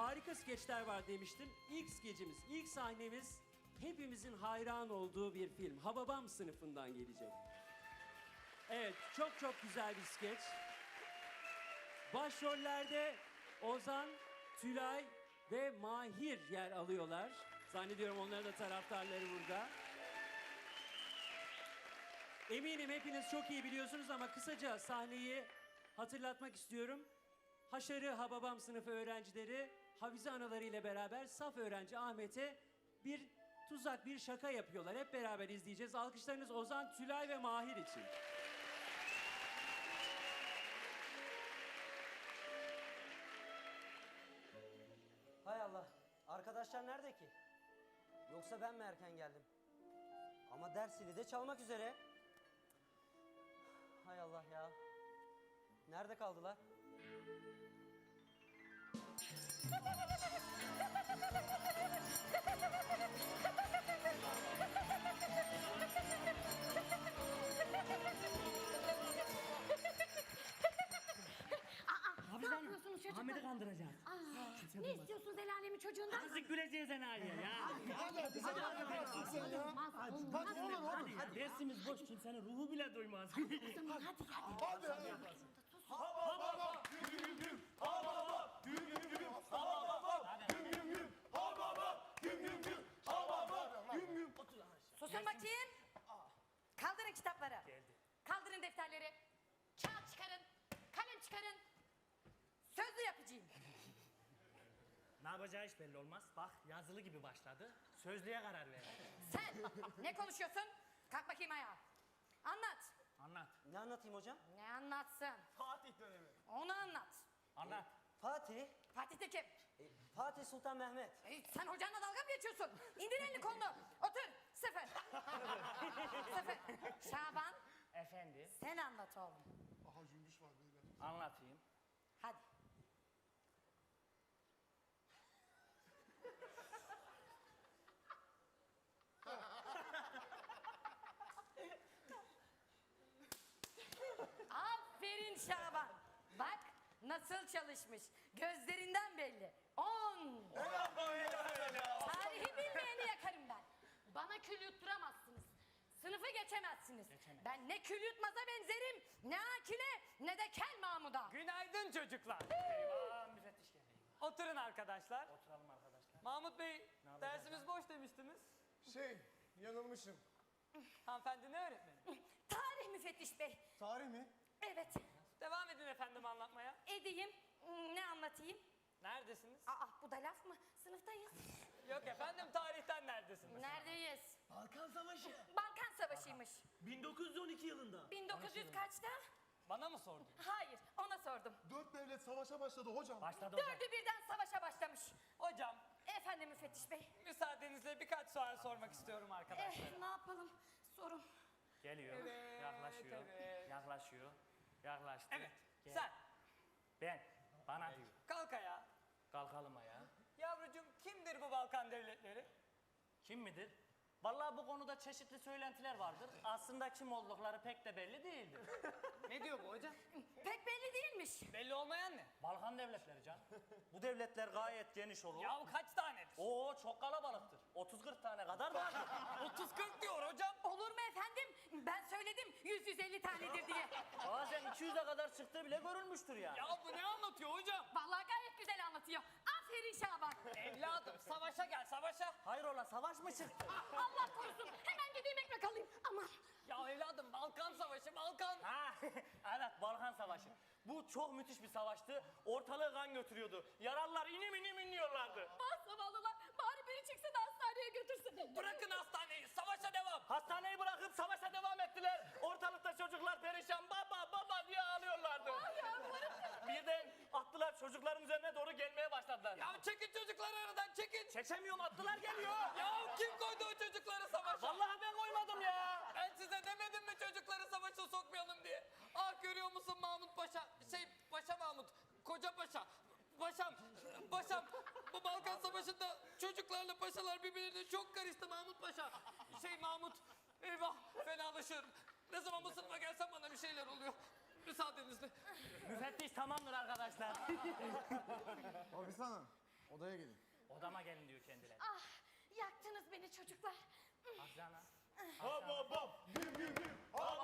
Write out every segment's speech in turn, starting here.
harika skeçler var demiştim. İlk skecimiz, ilk sahnemiz hepimizin hayran olduğu bir film. Hababam sınıfından gelecek. Evet, çok çok güzel bir skeç. Başrollerde Ozan, Tülay ve Mahir yer alıyorlar. Zannediyorum onların da taraftarları burada. Eminim hepiniz çok iyi biliyorsunuz ama kısaca sahneyi hatırlatmak istiyorum. Haşarı Hababam sınıfı öğrencileri Hafize anaları ile beraber saf öğrenci Ahmet'e bir tuzak, bir şaka yapıyorlar. Hep beraber izleyeceğiz. Alkışlarınız Ozan, Tülay ve Mahir için. Hay Allah. Arkadaşlar nerede ki? Yoksa ben mi erken geldim? Ama ders zili de çalmak üzere. Hay Allah ya. Nerede kaldılar? Ne yapıyorsunuz çocuklar? Ahmet'i kandıracağız. Aa, ne istiyorsunuz el alemi çocuğundan? Azıcık güleceğiz Enari'ye ya. Olmaz, olmaz. Hadi ya dersimiz boş kimsenin ruhu bile duymaz. O zaman hadi hadi. Susun defterleri. Kağıt çıkarın. Kalem çıkarın. Sözlü yapacağım. ne yapacağı hiç belli olmaz. Bak yazılı gibi başladı. Sözlüğe karar ver. Sen ne konuşuyorsun? Kalk bakayım ayağa. Anlat. Anlat. Ne anlatayım hocam? Ne anlatsın? Fatih dönemi. Onu anlat. Anlat. Fatih. Fatih de kim? e, Fatih Sultan Mehmet. Ey, sen hocanla dalga mı geçiyorsun? İndir elini kolunu. Otur. Sıfır. Sıfır. Şaban Efendi. sen anlat oğlum. Aha cümbüş var beyler. Anlatayım. Hadi. Aferin Şaban. Bak nasıl çalışmış. Gözlerinden belli. On. Tarihi bilmeyeni yakarım ben. Bana kül yutturamazsınız. Geçemezsiniz. Ben ne kül yutmaza benzerim, ne Akile, ne de Kel Mahmud'a. Günaydın çocuklar. Eyvah müfettiş geldi. Oturun arkadaşlar. Oturalım arkadaşlar. Mahmut Bey, dersimiz boş demiştiniz. Şey, yanılmışım. Hanımefendi ne öğretmeni? Tarih müfettiş bey. Tarih mi? Evet, Devam edin efendim anlatmaya. edeyim. Ne anlatayım? Neredesiniz? Aa, bu da laf mı? Sınıftayız. Yok efendim tarihten neredesiniz? Neredeyiz? Balkan Savaşı. Balkan Savaşı'ymış. 1912 yılında. 1900 kaçta? Bana mı sordun? Hayır, ona sordum. Dört devlet savaşa başladı hocam. Başladı hocam. Dördü birden savaşa başlamış. Hocam, Efendim müfettiş bey. müsaadenizle birkaç soru sormak istiyorum arkadaşlar. Eh, ne yapalım? Sorun. Geliyor. Evet, yaklaşıyor. evet. Yaklaşıyor. Yaklaştı. Evet, Gel. sen Ben. Bana diyor. kalk ayağa. Kalkalım ayağa. Yavrucuğum kimdir bu Balkan devletleri? Kim midir? Vallahi bu konuda çeşitli söylentiler vardır. Aslında kim oldukları pek de belli değildir. Ne diyor bu hocam? Pek belli değilmiş. Belli olmayan ne? Balkan devletleri can. Bu devletler gayet geniş olur. Ya kaç tanedir? Oo çok kalabalıktır. 30-40 tane kadar var. 30-40 diyor hocam. Olur mu efendim? Ben söyledim 100-150 tanedir diye. Bazen 200'e kadar çıktığı bile görülmüştür yani. Ya bu ne anlatıyor hocam? Vallahi gayet güzel anlatıyor. Aferin Şaban. Evladım savaşa gel savaşa. Hayrola savaş mı çıktı? Allah korusun. Hemen gideyim ekmek alayım. Aman. Ya evladım Balkan savaşı Balkan. Ha, evet Balkan Savaşı. Bu çok müthiş bir savaştı. Ortalığı kan götürüyordu. Yaralılar inim inim inliyorlardı. Ah zavallılar. Bari beni çıksa da hastaneye götürsün. Bırakın hastaneyi savaşa devam. Hastaneyi bırakıp savaşa devam ettiler. Ortalıkta çocuklar perişan baba baba diye ağlıyorlardı. Birden attılar çocukların üzerine doğru gelmeye başladılar. Ya çekin çocukları aradan çekin. Çekemiyorum attılar geliyor. Ya kim koydu o çocukları savaşa? Vallahi ben koymadım ya. Ben size demedim mi çocukları savaşa sokmayalım diye. Ah görüyor musun Mahmut Paşa? Şey Paşa Mahmut. Koca Paşa. Paşam, paşam. Bu Balkan Savaşı'nda çocuklarla paşalar birbirine çok karıştı Mahmut Paşa. Şey Mahmut, eyvah fenalaşır. Ne zaman bu sınıfa gelsem bana bir şeyler oluyor. Müsaadenizle. Müfettiş tamamdır arkadaşlar. Hafize Hanım, Odaya gelin. Odama gelin diyor kendileri. Ah yaktınız beni çocuklar. Hafize Ana. Hop hop hop. Güm güm güm. Hop hop hop.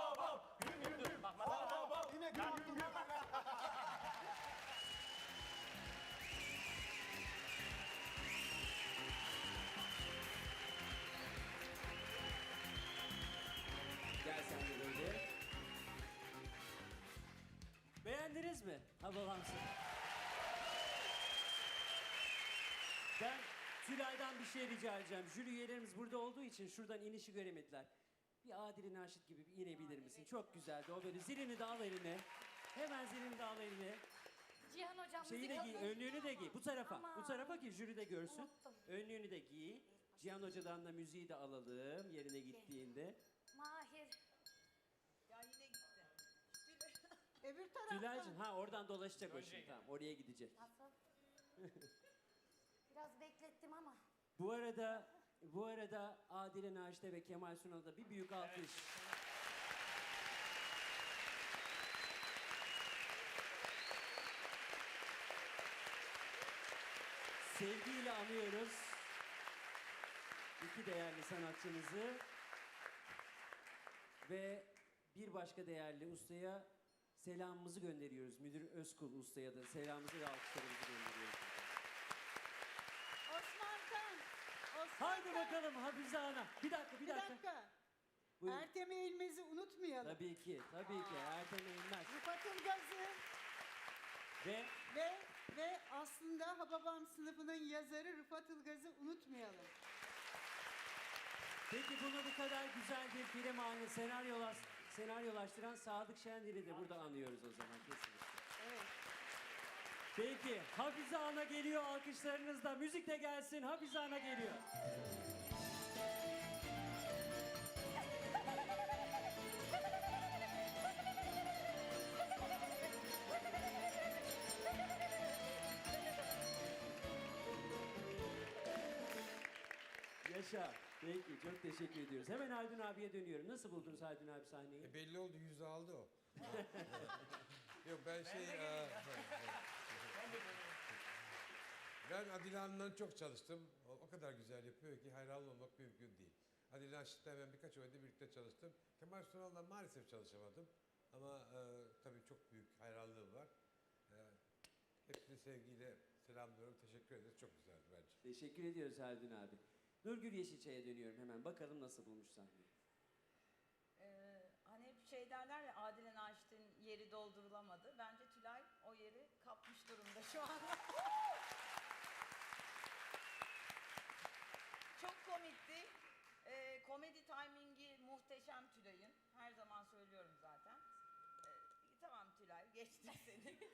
Ha babamsın. Ben Tülay'dan bir şey rica edeceğim. Jüri üyelerimiz burada olduğu için şuradan inişi göremediler. Bir Adile Naşit gibi bir inebilir misin? Çok güzeldi. O böyle zilini de al eline. Hemen zilini de al eline. Cihan hocam Şeyi de giy, önlüğünü de giy. Bu tarafa. Bu tarafa ki jüri de görsün. Unuttum. Önlüğünü de giy. Cihan Hoca'dan da müziği de alalım yerine gittiğinde. Mahir. Ya yine gitti. Öbür taraftan. Tülay'cığım ha oradan dolaşacak o şimdi. Tamam oraya gidecek. Nasıl? Biraz beklettim ama. Bu arada bu arada Adile Naşit'e ve Kemal Sunal'a da bir büyük alkış. Sevgiyle anıyoruz iki değerli sanatçımızı ve bir başka değerli ustaya selamımızı gönderiyoruz. Müdür Özkul ustaya da selamımızı ve alkışlarımızı gönderiyoruz. Osman. Osman Haydi bakalım Hafize Ana. Bir dakika, bir Bir dakika. dakika. Buyurun. Ertem Eğilmez'i unutmayalım. Tabii ki, tabii ki. Ertem Eğilmez. Rıfat Ilgaz'ı Ve ve ve aslında Hababam sınıfının yazarı Rıfat Ilgaz'ı unutmayalım. peki bunu bu kadar güzel bir film haline senaryolas, senaryolaştıran Sadık Şendil'i de burada anıyoruz o zaman kesinlikle. Evet. Peki Hafize Ana geliyor alkışlarınızla. Müzik de gelsin. Hafize Ana geliyor. Yaşa. Peki çok teşekkür ediyoruz. Hemen Haldun abiye dönüyorum. Nasıl buldunuz Haldun abi sahneyi? E belli oldu yüzü aldı o. Yok ben şey... eee, ben Adile Hanım'la çok çalıştım. O, o kadar güzel yapıyor ki hayran olmak mümkün değil. Adile Naşit'le ben birkaç oyunda birlikte çalıştım. Kemal Sunal'la maalesef çalışamadım. Ama eee, tabii çok büyük hayranlığım var. Eee hepsini sevgiyle selamlıyorum. Teşekkür ederiz. Çok güzeldi bence. Teşekkür ediyoruz Haldun abi. Nurgül Yeşilçay'a dönüyorum hemen. Bakalım nasıl bulmuş sahneyi. Ee, hani hep şey derler ya Adile Naşit'in yeri doldurulamadı. Bence Tülay o yeri kapmış durumda şu an. Çok komikti. Ee, komedi timingi muhteşem Tülay'ın. Her zaman söylüyorum zaten. Ee, tamam Tülay geçtik seni.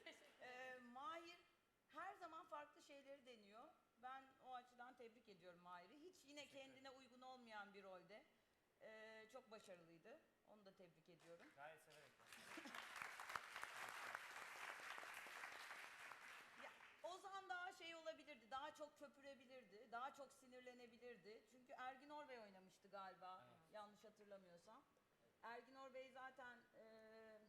Ee, Mahir her zaman farklı şeyleri deniyor. Ben o açıdan tebrik ediyorum Mahir'i. Hiç yine kendine uygun olmayan bir rolde. Ee, çok başarılıydı. Onu da tebrik ediyorum. Gayet severek. Ya, Ozan daha şey olabilirdi, daha çok köpürebilirdi, daha çok sinirlenebilirdi. Çünkü Ergin Orbey oynamıştı galiba, yanlış hatırlamıyorsam. Ergin Orbey zaten eee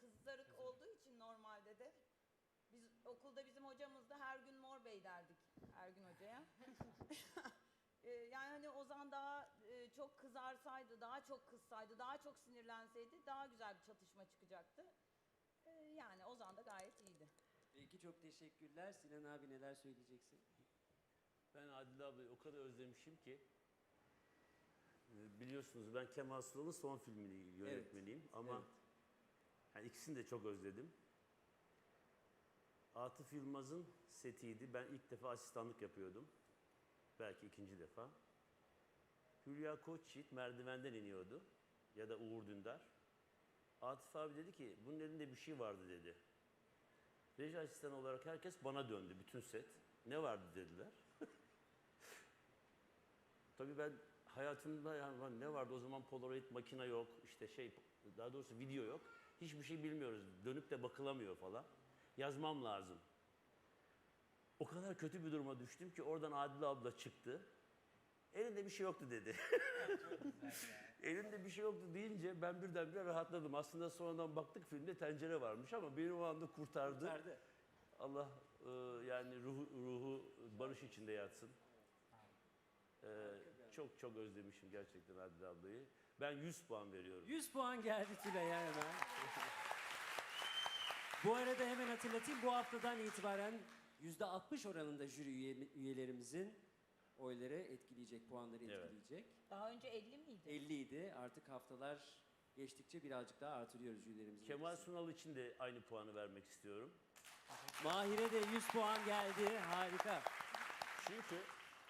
kızlarık olduğu için normalde de biz okulda bizim hocamız da her gün Mor Bey derdik Ergün Hoca'ya. Ee, yani hani Ozan daha e, çok kızarsaydı, daha çok kızsaydı, daha çok sinirlenseydi daha güzel bir çatışma çıkacaktı. Ee, yani Ozan da gayet iyiydi. Peki çok teşekkürler. Sinan abi neler söyleyeceksin? Ben Adile ablayı o kadar özlemişim ki. e, Biliyorsunuz ben Kemal Sunal'ın son filmini yönetmeniyim ama evet. yani ikisini de çok özledim. Atıf Yılmaz'ın setiydi. Ben ilk defa asistanlık yapıyordum. Belki ikinci defa. Hülya Koçyiğit merdivenden iniyordu. Ya da Uğur Dündar. Atıf abi dedi ki bunun elinde bir şey vardı dedi. Reji asistanı olarak herkes bana döndü bütün set. Ne vardı dediler. Tabii ben hayatımda yani ne vardı o zaman Polaroid makine yok, işte şey daha doğrusu video yok. Hiçbir şey bilmiyoruz. Dönüp de bakılamıyor falan. Yazmam lazım. O kadar kötü bir duruma düştüm ki oradan Adile abla çıktı. Elinde bir şey yoktu dedi. Elinde bir şey yoktu deyince ben birdenbire rahatladım. Aslında sonradan baktık filmde tencere varmış ama beni o anda kurtardı. Nerede? Allah e, yani ruhu, ruhu barış içinde yatsın. E, çok çok özlemişim gerçekten Adile ablayı. Ben 100 puan veriyorum. 100 puan geldi Tülay'a hemen. Bu arada hemen hatırlatayım bu haftadan itibaren %60 oranında jüri üye- üyelerimizin oyları etkileyecek, puanları Evet. etkileyecek. Daha önce 50 miydi? 50 idi. Artık haftalar geçtikçe birazcık daha artırıyoruz jürilerimizin. Kemal. Sunal için de aynı puanı vermek istiyorum. Mahir'e de 100 puan geldi. Harika. Çünkü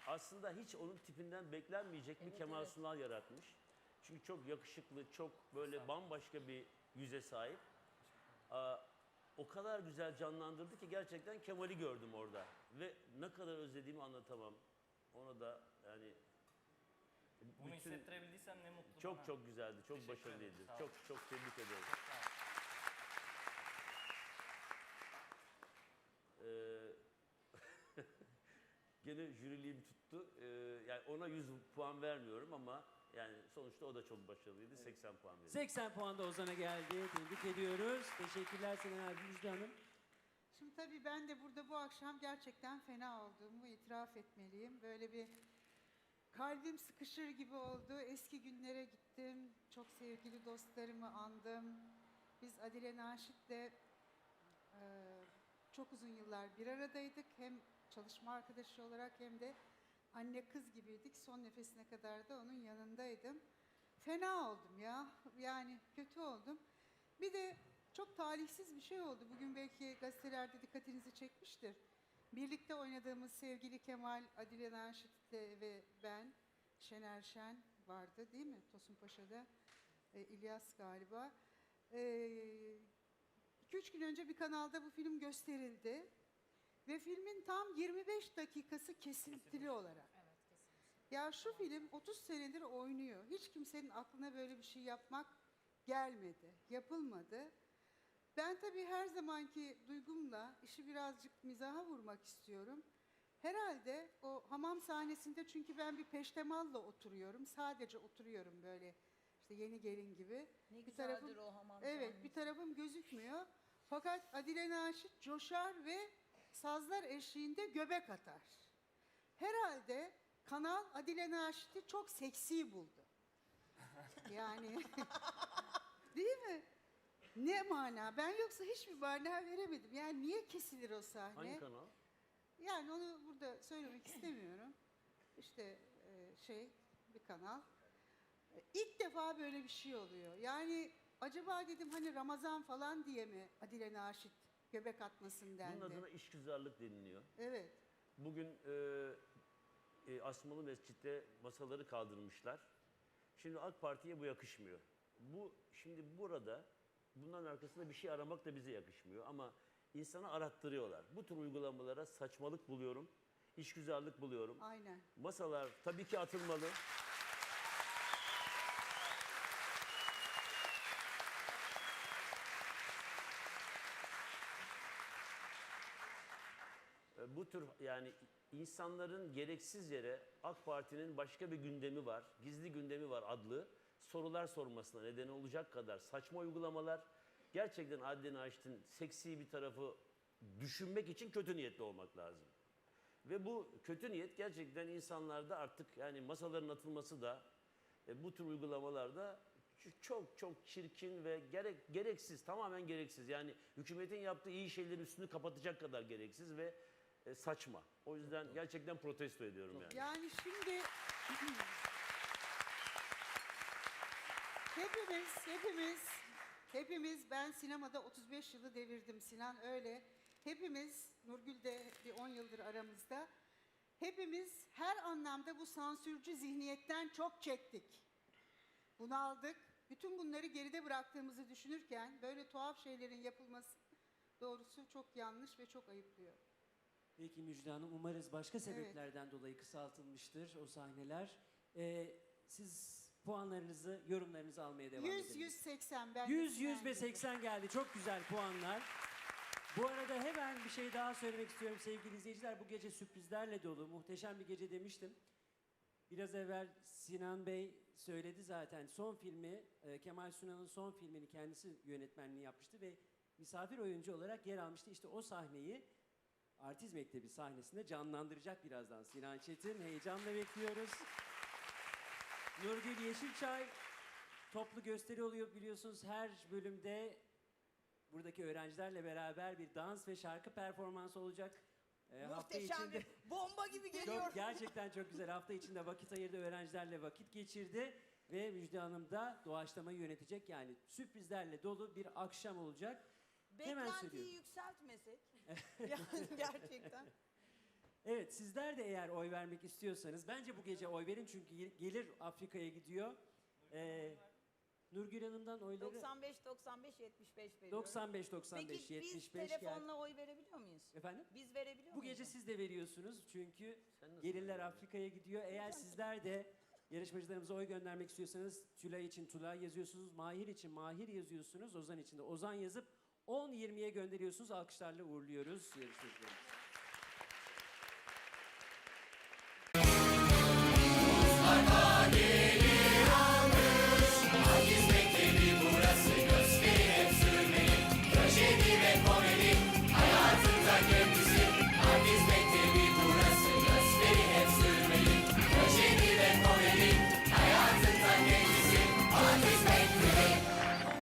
aslında hiç onun tipinden beklenmeyecek bir Kemal Sunal yaratmış. Çünkü çok yakışıklı, çok böyle bambaşka bir yüze sahip. Aa, o kadar güzel canlandırdı ki gerçekten Kemal'i gördüm orada. Ve ne kadar özlediğimi anlatamam. Ona da yani Bunu bütün- hissettirebildiysem ne mutlu çok bana. çok güzeldi, çok Teşekkür başarılıydı. ederim. Çok çok tebrik ederim. Ee, gene jüriliğim tuttu. Ee, yani ona 100 puan vermiyorum ama yani sonuçta o da çok başarılıydı. 80 puan veriyorum. 80 puan da Ozan'a geldi. Tebrik ediyoruz. Teşekkürler Selen abi, Müjde Hanım. Şimdi tabii ben de burada bu akşam gerçekten fena olduğumu itiraf etmeliyim. Böyle bir kalbim sıkışır gibi oldu. Eski günlere gittim. Çok sevgili dostlarımı andım. Biz Adile Naşit'le e, çok uzun yıllar bir aradaydık. Hem çalışma arkadaşı olarak hem de anne kız gibiydik. Son nefesine kadar da onun yanındaydım. Fena oldum ya. Yani kötü oldum. Bir de çok talihsiz bir şey oldu. Bugün belki gazetelerde dikkatinizi çekmiştir. Birlikte oynadığımız sevgili Kemal, Adile Naşit'le ve ben, Şener Şen vardı değil mi? Tosun Paşa'da. E, İlyas galiba. E, iki üç gün önce bir kanalda bu film gösterildi. Ve filmin tam 25 dakikası kesintili olarak. Ya şu film 30 senedir oynuyor. Hiç kimsenin aklına böyle bir şey yapmak gelmedi, yapılmadı. Ben tabii her zamanki duygumla işi birazcık mizaha vurmak istiyorum. Herhalde o hamam sahnesinde çünkü ben bir peştemalla oturuyorum. Sadece oturuyorum böyle işte yeni gelin gibi. Ne Bir güzeldir tarafım- o hamam Evet sahnesi. bir tarafım gözükmüyor. Fakat Adile Naşit coşar ve sazlar eşliğinde göbek atar. Herhalde kanal Adile Naşit'i çok seksi buldu. Yani değil mi? Ne mana? Ben yoksa hiçbir mana veremedim. Yani niye kesilir o sahne? Hangi kanal? Yani onu burada söylemek istemiyorum. İşte e, şey bir kanal. E, İlk defa böyle bir şey oluyor. Yani acaba dedim hani Ramazan falan diye mi Adile Naşit göbek atmasın dendi. Bunun adına işgüzarlık deniliyor. Evet. Bugün e, e, Asmalı Mescid'de masaları kaldırmışlar. Şimdi AK Parti'ye bu yakışmıyor. Bu şimdi burada bunların arkasında bir şey aramak da bize yakışmıyor ama insanı arattırıyorlar. Bu tür uygulamalara saçmalık buluyorum. işgüzarlık buluyorum. Aynen. Masalar tabii ki atılmalı. Bu tür yani insanların gereksiz yere AK Parti'nin başka bir gündemi var, gizli gündemi var adlı sorular sormasına neden olacak kadar saçma uygulamalar. Gerçekten Adile Naşit'in seksi bir tarafı düşünmek için kötü niyetli olmak lazım. Ve bu kötü niyet gerçekten insanlarda artık yani masaların atılması da e, bu tür uygulamalarda çok çok çirkin ve gerek gereksiz, tamamen gereksiz. Yani hükümetin yaptığı iyi şeylerin üstünü kapatacak kadar gereksiz ve e, saçma. O yüzden gerçekten protesto ediyorum yani. Yani şimdi hepimiz, hepimiz, hepimiz ben sinemada 35 yılı devirdim Sinan öyle. Hepimiz, Nurgül de bir 10 yıldır aramızda. Hepimiz her anlamda bu sansürcü zihniyetten çok çektik. Bunu aldık. Bütün bunları geride bıraktığımızı düşünürken böyle tuhaf şeylerin yapılması doğrusu çok yanlış ve çok ayıplıyor. Peki Müjde Hanım umarız başka sebeplerden dolayı kısaltılmıştır o sahneler. Ee, siz puanlarınızı, yorumlarınızı almaya devam 100 edelim. 180 ben 100, 100 ve beğendim. 80 geldi. Çok güzel puanlar. Bu arada hemen bir şey daha söylemek istiyorum sevgili izleyiciler. Bu gece sürprizlerle dolu. Muhteşem bir gece demiştim. Biraz evvel Sinan Bey söyledi zaten. Son filmi, e, Kemal Sunal'ın son filmini kendisi yönetmenliği yapmıştı ve misafir oyuncu olarak yer almıştı. İşte o sahneyi Artist Mektebi sahnesinde canlandıracak birazdan Sinan Çetin. Heyecanla bekliyoruz. Nurgül Yeşilçay toplu gösteri oluyor biliyorsunuz her bölümde buradaki öğrencilerle beraber bir dans ve şarkı performansı olacak. Ee, hafta Muhteşem içinde bir bomba gibi geliyor. çok, gerçekten çok güzel. Hafta içinde vakit ayırdı, öğrencilerle vakit geçirdi. Ve Müjde Hanım da doğaçlamayı yönetecek. Yani sürprizlerle dolu bir akşam olacak. Hemen Beklentiyi söylüyorum. yükseltmesek. yani gerçekten. Evet sizler de eğer oy vermek istiyorsanız bence bu gece oy verin çünkü ge- gelir Afrika'ya gidiyor. Ee, Nurgül Hanım'dan oyları 95 95 75 veriyorum. 95 95 Peki 75 biz geldi. telefonla oy verebiliyor muyuz? Efendim? Biz verebiliyor Bu muyuz? gece siz de veriyorsunuz çünkü gelirler? Afrika'ya gidiyor. Eğer sizler de yarışmacılarımıza oy göndermek istiyorsanız Tülay için Tülay yazıyorsunuz, Mahir için Mahir yazıyorsunuz, Ozan için de Ozan yazıp 10-20'ye gönderiyorsunuz. Alkışlarla uğurluyoruz yarışmacılarımızı.